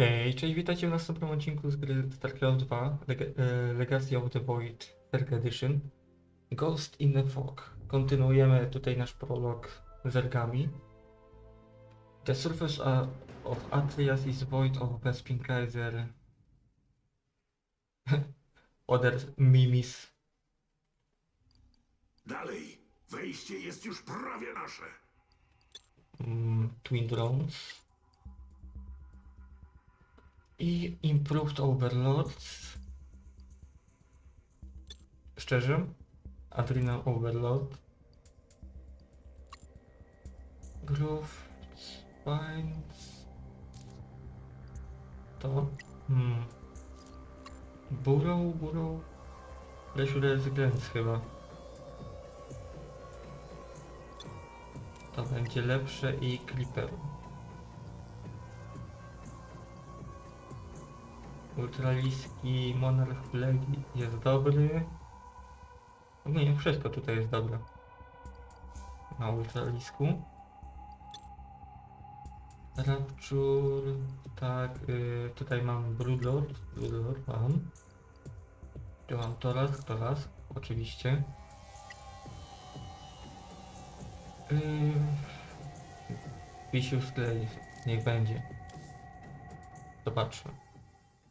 Hej, cześć, witajcie w następnym odcinku z gry StarCraft 2 Leg e, Legacy of the Void Third Edition Ghost in the Fog. Kontynuujemy tutaj nasz prolog z ergami. The surface of Atreus is void of Bespin Kaiser Other mimis. Dalej, wejście jest już prawie nasze. mm, Twin Drones i Improved Overlords. Szczerze, Adrenal Overlord. Groove, Spines. To. Hmm. Burrow, Burrow. Pressure Residence chyba. To będzie lepsze i Clipper. Ultraliski Monarch Blade jest dobry. Nie, wszystko tutaj jest dobre. Na ultralisku. Rapture, tak, y, tutaj mam Broodlord, Broodlord mam. Tu mam Toras, Toras, oczywiście. Yy, Vicious niech będzie. Zobaczmy.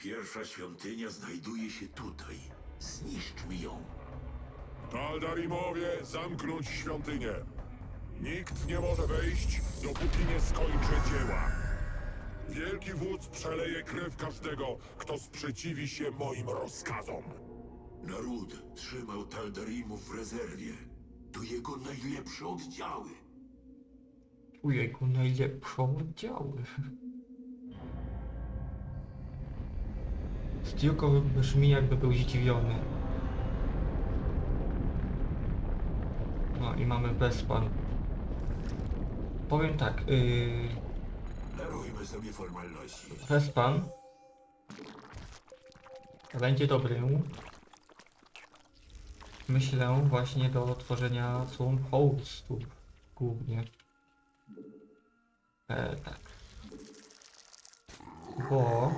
Pierwsza świątynia znajduje się tutaj. Zniszczmy ją. Taldarimowie, zamknąć świątynię. Nikt nie może wejść, dopóki nie skończy dzieła. Wielki wódz przeleje krew każdego, kto sprzeciwi się moim rozkazom. Naród trzymał Taldarimów w rezerwie. To jego najlepsze oddziały. U jego najlepszą oddziały. Stilko brzmi jakby był zdziwiony. No i mamy Bespan. Powiem tak, yy, Darujmy sobie formalności. Vespan będzie dobry. Myślę właśnie do tworzenia Swarm Hostów głównie. E, tak. Bo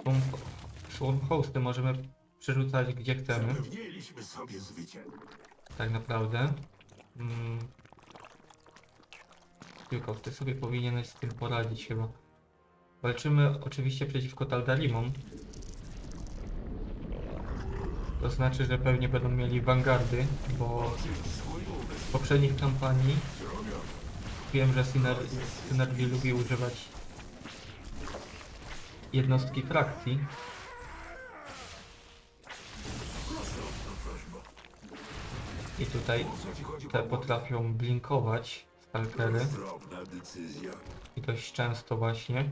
Swarm, Swarm Hosty możemy przerzucać gdzie chcemy, sobie zwycięstwo. tak naprawdę. Mm. Tylko ty sobie powinieneś z tym poradzić chyba. Walczymy oczywiście przeciwko Taldarimom. To znaczy, że pewnie będą mieli Vanguardy, bo w poprzednich kampanii wiem, że Syner Synergy lubi używać jednostki frakcji. I tutaj te potrafią blinkować stalkery i dość często właśnie.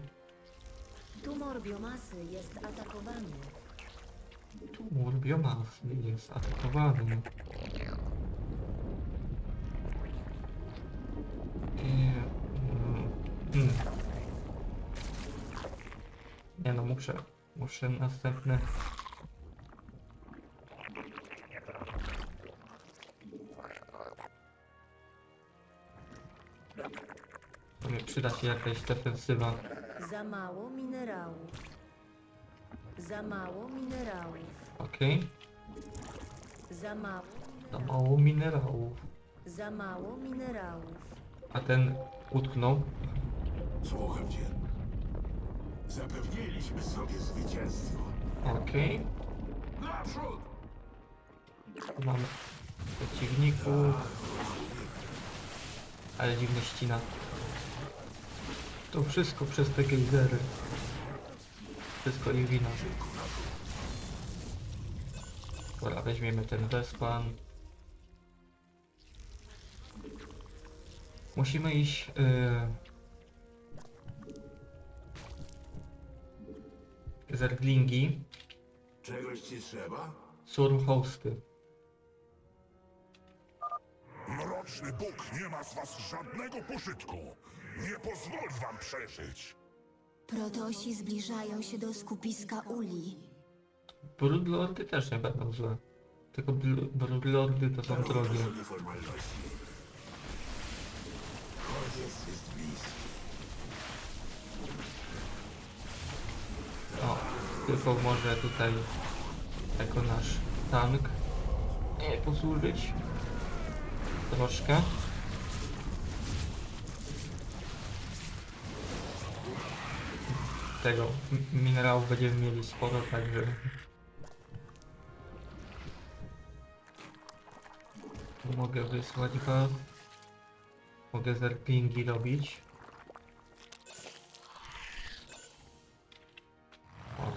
Tumor biomasy jest atakowany. Tumor biomasy jest atakowany. I, mm. Nie no, muszę, muszę następne... To mi przyda się jakaś defensywa. Za mało minerałów. Za mało minerałów. Okej, Za mało za minerałów. mało minerałów. Za mało minerałów. A ten utknął. Słucham cię. Zapewniliśmy sobie zwycięstwo. Okej. Naprzód! Tu Mamy przeciwników. Ale dziwne ścina. To wszystko przez te gejzery. Wszystko ich wina. Dobra, weźmiemy ten Vespan. Musimy iść... Yy... Zerglingi. Czegoś ci trzeba? Surm hosty. Mroczny Bóg nie ma z was żadnego pożytku. Nie pozwoli wam przeżyć. Protosi zbliżają się do skupiska uli. Broodlordy też nie będą złe. Tylko bl- Broodlordy to są drogie. sobie formalności. Koniec jest bliski. Tylko może tutaj jako nasz tank e, posłużyć. Troszkę. Tego minerałów będziemy mieli sporo, także mogę wysłać was. Mogę zerklingi robić.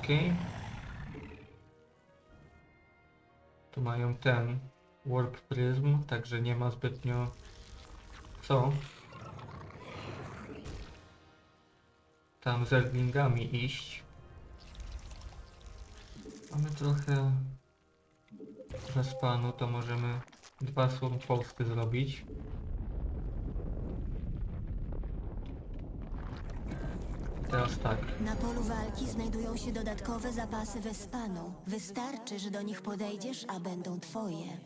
Okej. Tu mają ten Warp Prism, także nie ma zbytnio co tam z zerglingami iść. Mamy trochę respawnu, to możemy dwa posty zrobić. Teraz tak. Na polu walki znajdują się dodatkowe zapasy Wespanu. Wystarczy, że do nich podejdziesz, a będą twoje.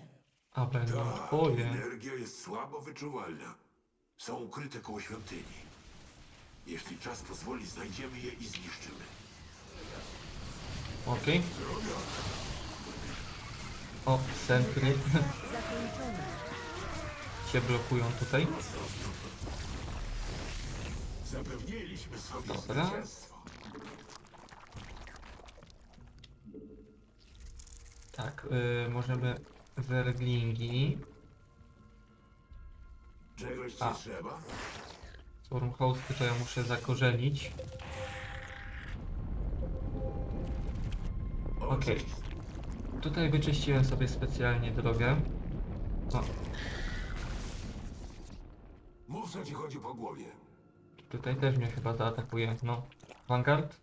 A będą Ta twoje. energia jest słabo wyczuwalna. Są ukryte koło świątyni. Jeśli czas pozwoli, znajdziemy je i zniszczymy. Okej. O, sentry Zakończona. się blokują tutaj. Zapewniliśmy sobie Dobra. zwycięstwo. Tak, y, możemy zerglingi. Czegoś ci A. trzeba? Stormhosty to ja muszę zakorzenić. Okej. Oczyść. Tutaj wyczyściłem sobie specjalnie drogę. O, Mów, co ci chodzi po głowie. Tutaj też mnie chyba zaatakuje. No. Vanguard?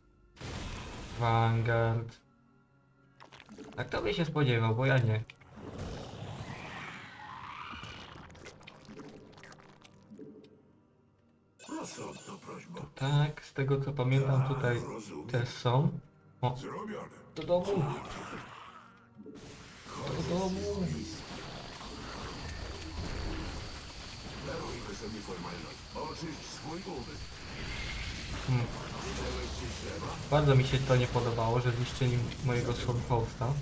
Vanguard. A kto by się spodziewał, bo ja nie. Tak, z tego co pamiętam tutaj Rozumiem. też są. O, do domu! Do domu! Oczyść swój umysł. Hmm. Trzeba? Bardzo mi się to nie podobało, że zniszczyli mojego Stormhosta.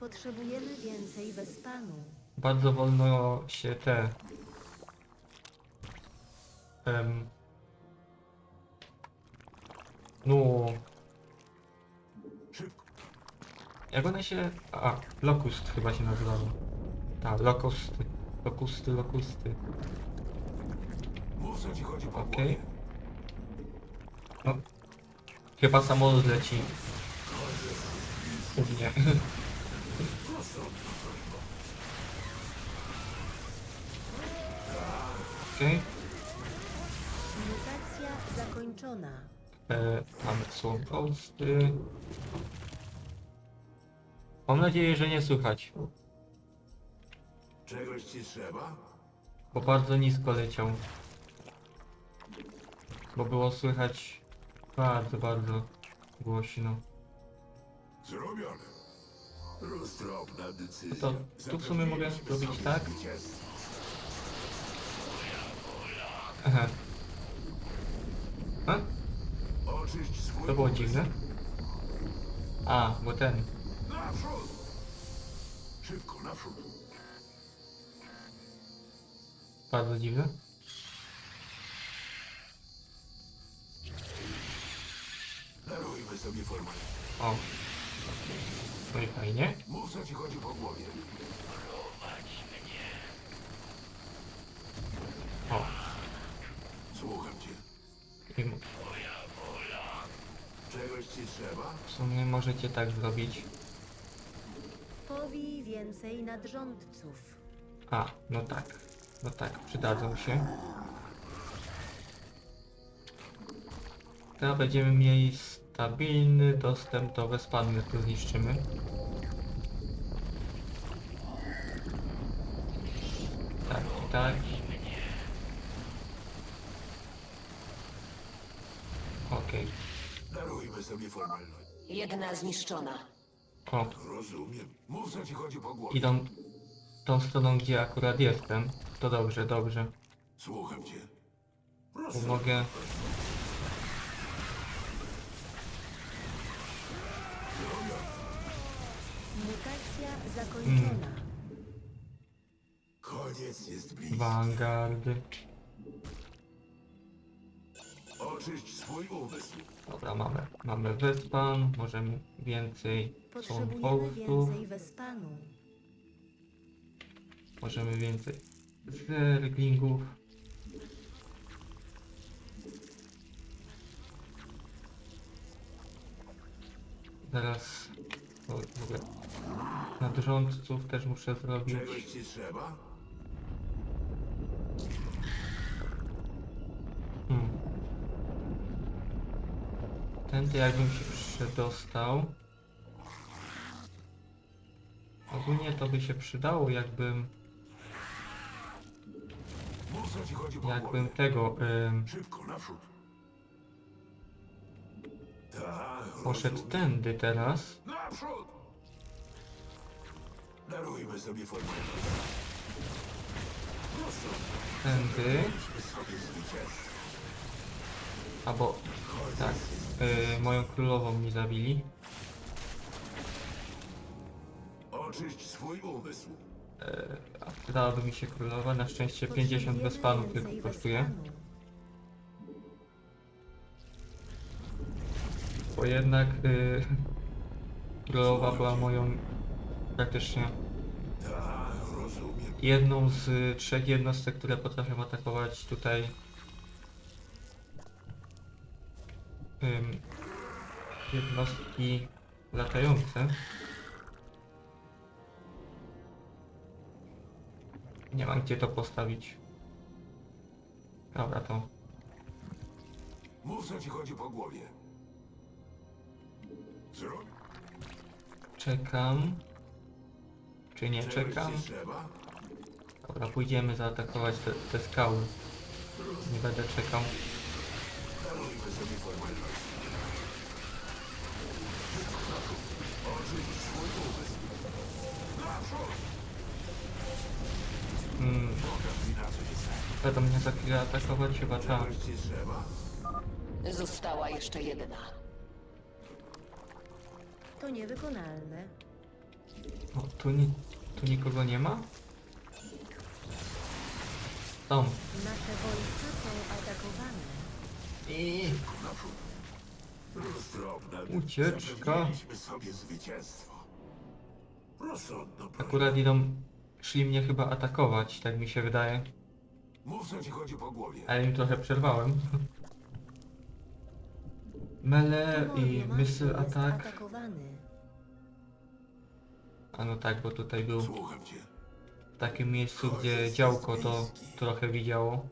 Potrzebujemy więcej Wespanu. Bardzo wolno się te... Em, no... Szybko. Jak one się... A, Locust chyba się nazywało. Tak, Lokusty. Lokusty, Lokusty. Mów, co ci chodzi po Okej. głowie. No. Chyba samolot leci. U mnie. Okej. Mutacja zakończona. E, mamy Stormhosty. Mam nadzieję, że nie słychać. Czegoś ci trzeba? Bo bardzo nisko leciał. Bo było słychać bardzo, bardzo głośno. Zrobione. Roztropna decyzja. To tu w sumie mogę Zapewniliśmy zrobić sobie tak. zwycięstwo. Aha. A? Oczyść swój To było umysł. dziwne. A, bo ten. Naprzód! Szybko, naprzód. Bardzo dziwne. Darujmy sobie formalność. O. No i fajnie. Mów, co ci chodzi po głowie. O. Słucham cię. I m- Czegoś ci trzeba? w sumie możecie tak zrobić. Powij więcej nadrządców. A, no tak. No tak, przydadzą się. Teraz będziemy mieli stabilny dostęp do Wespanu, jak to zniszczymy. Tak, i tak. Okej. Darujmy sobie formalność. Jedna zniszczona. O, Rozumiem. Mów, co ci chodzi po głowie. idą tą stroną, gdzie akurat jestem. To dobrze, dobrze. Słucham cię. Proszę. Bo mogę... Zakończona. Mm. Koniec jest bliski. Vanguardy. Oczyść swój umysł. Dobra, mamy. Mamy wyspan, możemy więcej. Potrzebujemy więcej wyspanu możemy więcej Zerglingów. Zaraz o, w ogóle nadrządców też muszę zrobić. Czegoś ci trzeba? Hmm. Tędy jakbym się przedostał. Ogólnie to by się przydało, jakbym, jakbym tego. Tak, poszedł tędy teraz. Darujmy sobie formalność. Tędy, albo tak, y, moją królową mi zabili. Oczyść swój umysł. E, a przydałaby mi się królowa, na szczęście 50 Potrzebujemy bezpanów więcej tylko kosztuje. Bo jednak y, królowa była moją praktycznie jedną z y, trzech jednostek, które potrafią atakować tutaj jednostki latające. Nie mam gdzie to postawić. Dobra, to Mów co ci chodzi po głowie. Zrób. czekam. Czy nie Czegoś czekam? ci trzeba? Dobra, pójdziemy zaatakować te, te skały. Nie będę czekał. Darujmy sobie formalność. Oczyść swój umysł. Naprzód! Mm, jest. będą mnie za chwilę atakować chyba tak. Została jeszcze jedna. To niewykonalne. O, tu, ni tu nikogo nie ma? Są. Nasze wojska są atakowane. I. Ucieczka. Zapewniliśmy sobie zwycięstwo. Rozsądno. proszę. akurat idą, szli mnie chyba atakować, tak mi się wydaje. Mów co ci chodzi po głowie. Ale im trochę przerwałem. Mele i attack. atakowany. A no tak, bo tutaj był Słucham cię. w takim miejscu, gdzie działko to trochę widziało.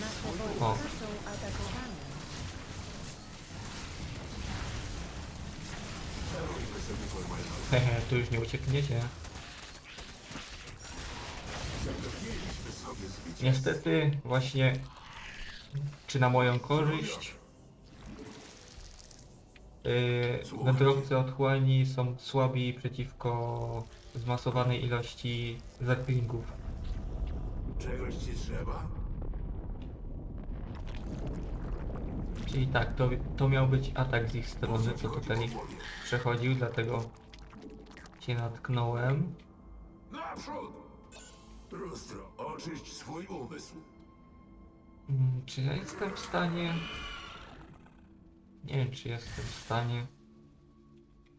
Nasze O. wojska są atakowane. Darujmy sobie formalność. Hehe, tu już nie uciekniecie. Niestety, właśnie, czy na moją korzyść, yy, wędrowcy otchłani są słabi przeciwko zmasowanej ilości zerglingów. Czegoś ci trzeba? Czyli tak, to, to miał być atak z ich strony, co tutaj przechodził, dlatego się natknąłem. Naprzód! Lustro, oczyść swój umysł. Mm, Czy ja jestem w stanie... Nie wiem, czy jestem w stanie...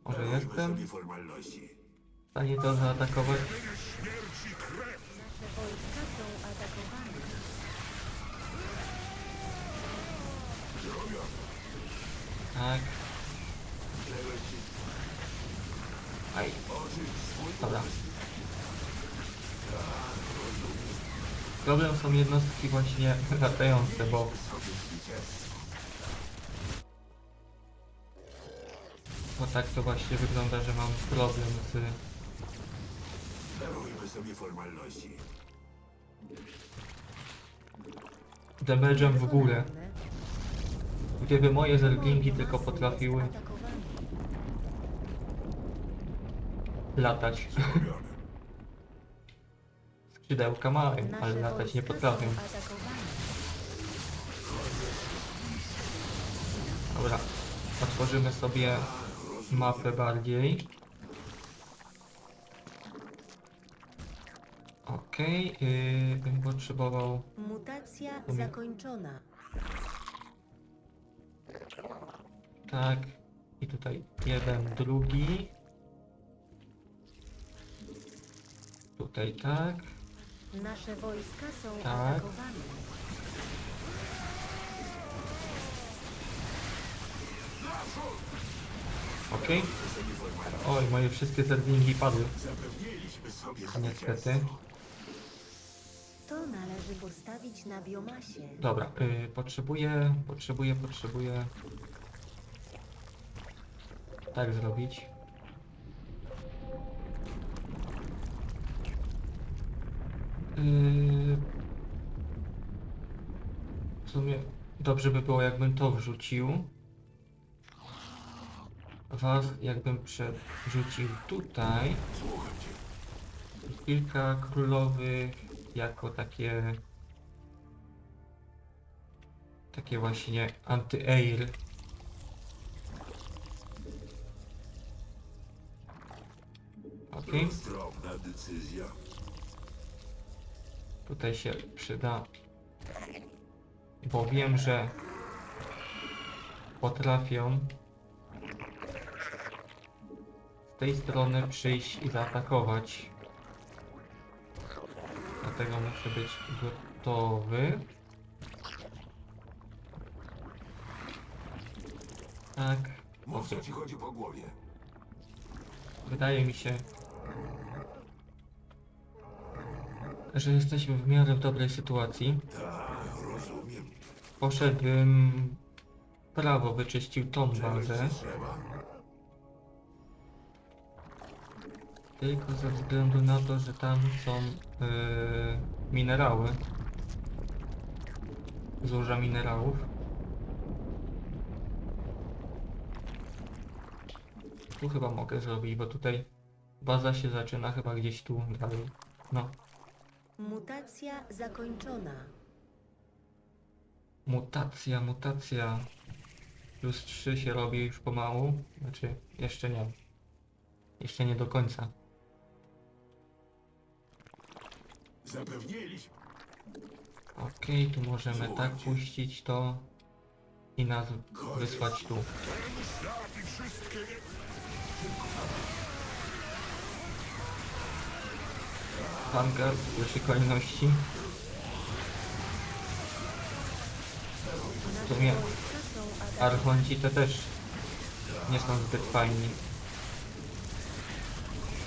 Może jestem sobie formalności. w stanie to zaatakować? Śmierci krew! Nasze wojska są atakowane. Zrobione. Tak. Czegoś ci... Aj, Dobra. problem są jednostki właśnie latające, bo. Bo tak to właśnie wygląda, że mam problem z... Darujmy sobie formalności. damage'em w górę. Gdyby moje zerglingi tylko potrafiły jest atakowany. Latać. Skrzydełka mają, ale latać nie potrafią. Dobra. otworzymy sobie mapę bardziej. Okej, yy, bym potrzebował Mutacja Umie- zakończona. tak i tutaj jeden, drugi. Tutaj tak. Nasze wojska są Tak. atakowane. Okej. Oj, moje wszystkie zerwingi padły. Niestety. To należy postawić na biomasie. Dobra, y, potrzebuję, potrzebuję, potrzebuję tak zrobić. W sumie dobrze by było, jakbym to wrzucił. Was jakbym przerzucił tutaj. Kilka królowych jako takie takie właśnie anty-air. Okej, decyzja. Tutaj się przyda, bo wiem, że potrafią z tej strony przyjść i zaatakować. Dlatego muszę być gotowy. Tak. Mów, co ci chodzi po głowie. Wydaje mi się, że jesteśmy w miarę w dobrej sytuacji. Tak, rozumiem. Poszedłbym prawo, wyczyścił tą bazę, tylko ze względu na to, że tam są yy, minerały. Złoża minerałów. Tu chyba mogę zrobić, bo tutaj baza się zaczyna chyba gdzieś tu dalej. No, Mutacja zakończona. mutacja, mutacja. Plus 3 się robi już pomału. Znaczy, jeszcze nie. Jeszcze nie do końca. Zapewniliśmy. Okej, tu możemy tak puścić to i nas wysłać tu. Świat i wszystkie nie... Vanguard w pierwszej kolejności. Nasze sumie. Archonci to też nie są zbyt fajni.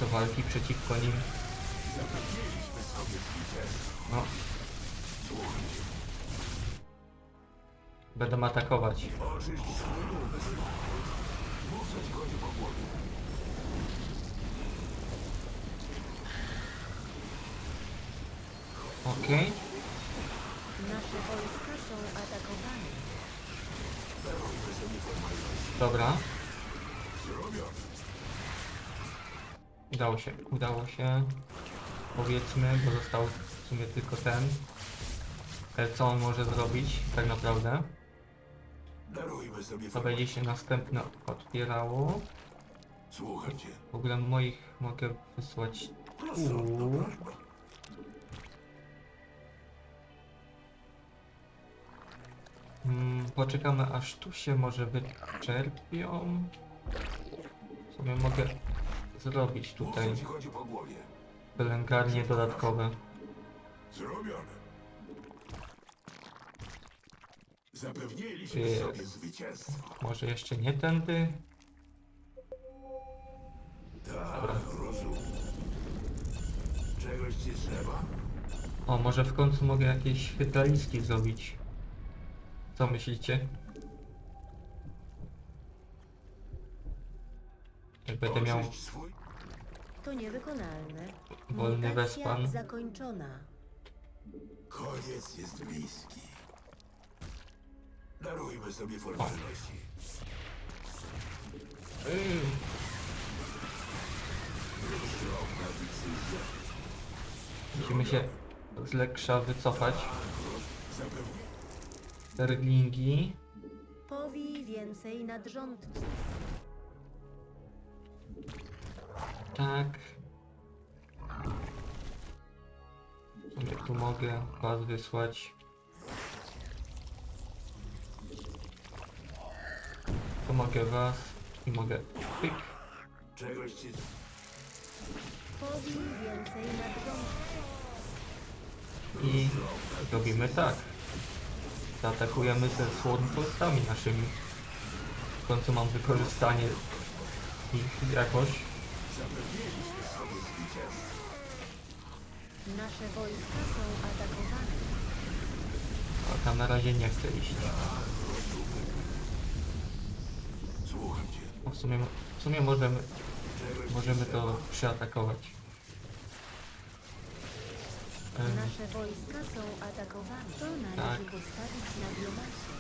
Do walki przeciwko nim. No. Będą atakować. Oczyść swój umysł. Mów, co ci chodzi po Okej. Nasze wojska są atakowane. Dobra. Udało się, udało się. Powiedzmy, bo został w sumie tylko ten. E, Co on może zrobić tak naprawdę? To będzie się następne otwierało. Słucham cię. W ogóle moich mogę wysłać tu. Mm, poczekamy aż tu się może wyczerpią. W sumie mogę zrobić tutaj co ci chodzi po głowie. pielęgarnie dodatkowe. Zrobione. Zapewniliśmy Ty- sobie zwycięstwo. Może jeszcze nie tędy? Tak, rozumiem. Czegoś ci trzeba? O, może w końcu mogę jakieś hydraliski zrobić. Co myślicie? Jak będę miał swój... To niewykonalne. wolny Mutacja wespan. zakończona. Koniec jest bliski. Darujmy sobie formalności. Yy, musimy się z Leksza wycofać. Sterlingi. Powij więcej nadrządców. Tak. Sobie tu mogę was wysłać. Tu mogę was i mogę pyk Czegoś ci... Powin więcej nadrządców. i robimy tak. Zaatakujemy ze słonfostami naszymi. W końcu mam wykorzystanie ich jakoś. Nasze wojska są atakowane. A tam na razie nie chcę iść. Słucham cię. W sumie, w sumie możemy, możemy to przeatakować. Nasze wojska są atakowane. To należy Tak. postawić na biomasie.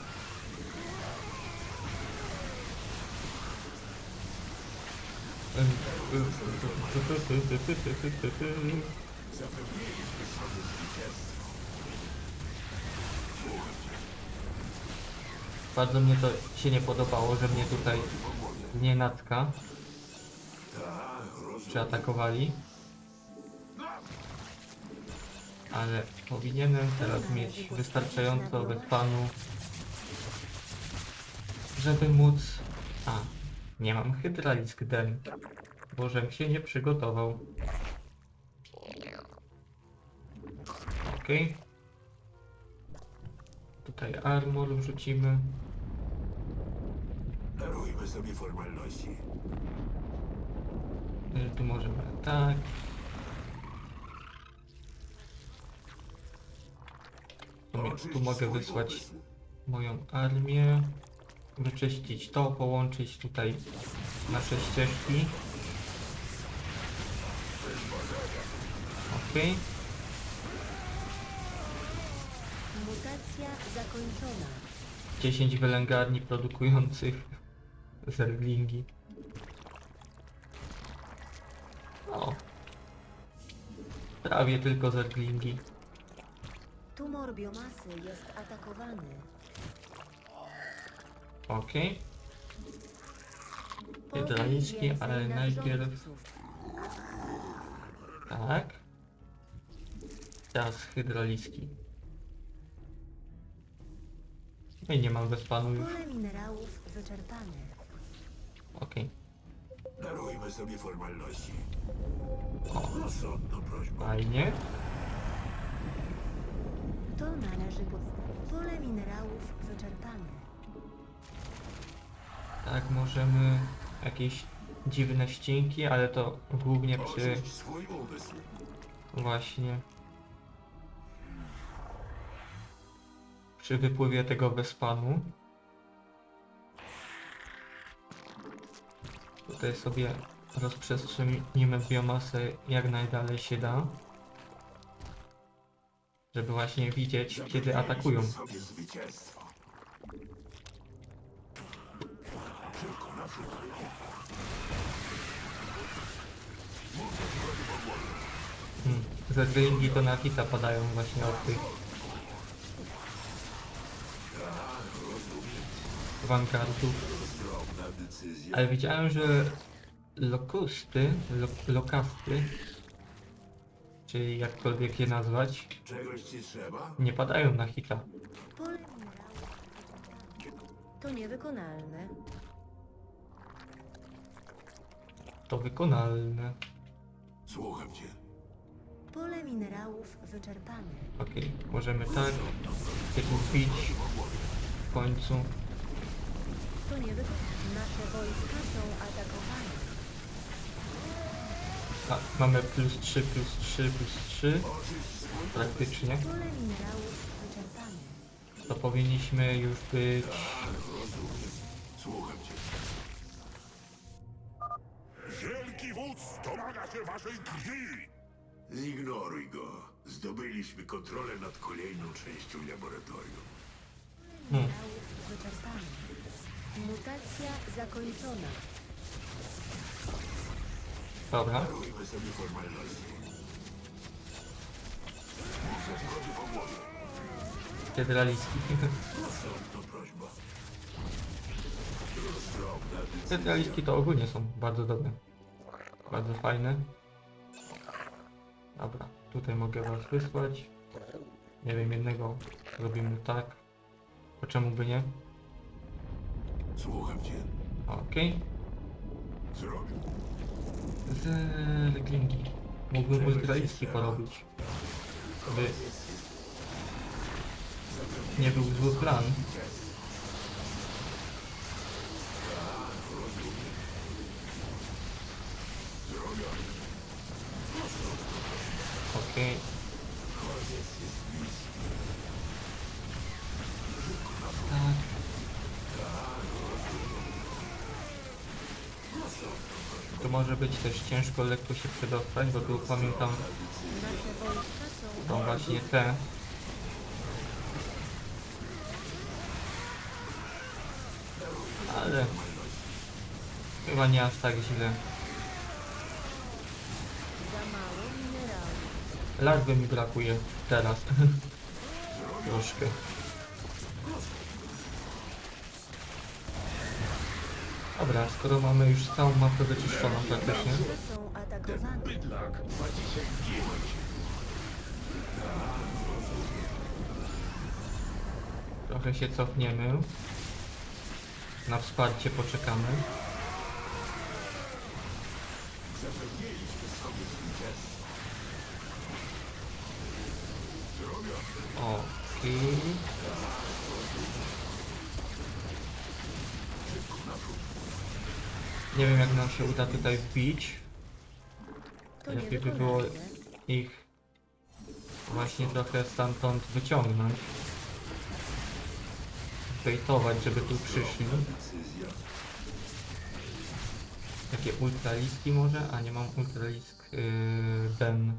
Bardzo mnie to się nie podobało, że mnie tutaj nie natka przeatakowali. Ale powinienem teraz mieć wystarczająco wyspanu, żeby móc... A, nie mam hydralisk den, bo żem się nie przygotował. Okej. Tutaj armor wrzucimy. Darujmy sobie formalności. Tu możemy tak. Tu, mogę wysłać moją armię. Wyczyścić to, połączyć tutaj nasze ścieżki. Okej. Mutacja zakończona. 10 wylęgarni produkujących zerglingi. O. Prawie tylko zerglingi. Tumor biomasy jest atakowany. Okej. Powin Hydralicki, więcej ale najpierw tak. Teraz hydralicki. No i nie mam bezpanu już. Pole minerałów wyczerpane. Okej. Darujmy sobie formalności. O, Rozsądna prośba. fajnie. To należy podstawić. Pole minerałów wyczerpane. Tak, możemy jakieś dziwne ścinki, ale to głównie przy swój umysł. właśnie przy wypływie tego bezpanu. Tutaj sobie rozprzestrzenimy biomasę jak najdalej się da. Żeby właśnie widzieć, kiedy atakują. Hmm. Zerglingi to na hita padają właśnie od tych decyzja. Ale widziałem, że lokusty, lo, lokasty, czyli jakkolwiek je nazwać, Czegoś ci trzeba? nie padają na hita. Pole minerałów wyczerpane. To niewykonalne. To wykonalne. Słucham cię. Pole minerałów wyczerpane. Okej, możemy tak się kupić w końcu. To niewykonalne. Nasze wojska są atakowane. A, mamy plus 3, plus 3, plus 3 praktycznie. To powinniśmy już być... Słucham cię. Wielki wódz domaga się waszej krwi! Zignoruj go. Zdobyliśmy kontrolę nad kolejną częścią laboratorium. Hmm. Mutacja zakończona. Dobra, prośba. Specjalistki to ogólnie są bardzo dobre. Bardzo fajne. Dobra, tutaj mogę was wysłać. Nie wiem, jednego robimy tak. Po czemu by nie? Słucham cię. Okej. Zrobię. Z Leglingi. Mógłbym ultraliski porobić. By nie był zły plan. Okej. Tak. Tu może być też ciężko lekko się przedostać, bo tu pamiętam są właśnie te. Ale chyba nie aż tak źle. Larwy mi brakuje teraz. Troszkę. Dobra, skoro mamy już całą mapę wyczyszczoną praktycznie, trochę się cofniemy. Na wsparcie poczekamy. Okej. Nie wiem jak nam się uda tutaj wbić. Lepiej by było ich właśnie trochę stamtąd wyciągnąć. Bejtować, żeby tu przyszli. Takie ultraliski może? A nie mam ultralisk yy, ten.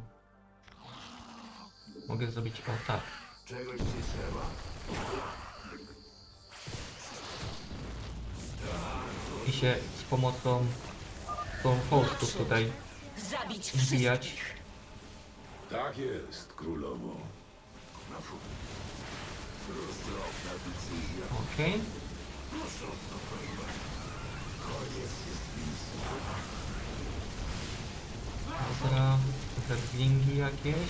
Mogę zrobić o tak. Czegoś ci trzeba. I się pomocą tą hostów tutaj Zabić wbijać. wszystkich. Tak jest, królowo. Okej. Dobra, zerglingi jakieś.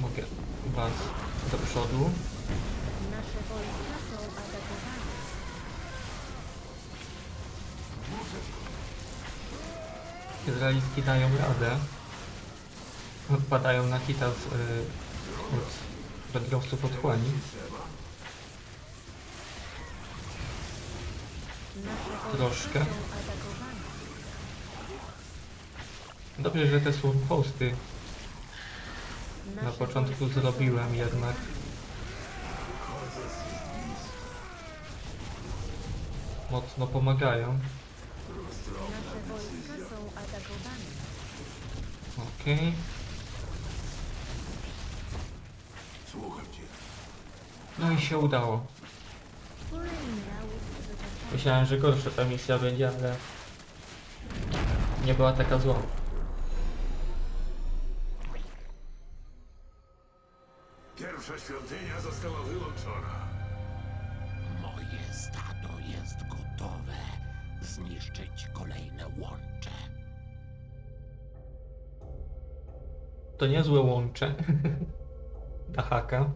Mogę was do przodu. Nasze wojska są atakowane. Izraelski dają radę. Padają na hita z, y, od otchłani. Troszkę. Dobrze, że te słów hosty na początku zrobiłem jednak. Mocno pomagają. Okej. Słucham cię. No i się udało. Myślałem, że gorsza ta misja będzie, ale nie była taka zła. Pierwsza świątynia została wyłączona. To niezłe łącze. Na haka.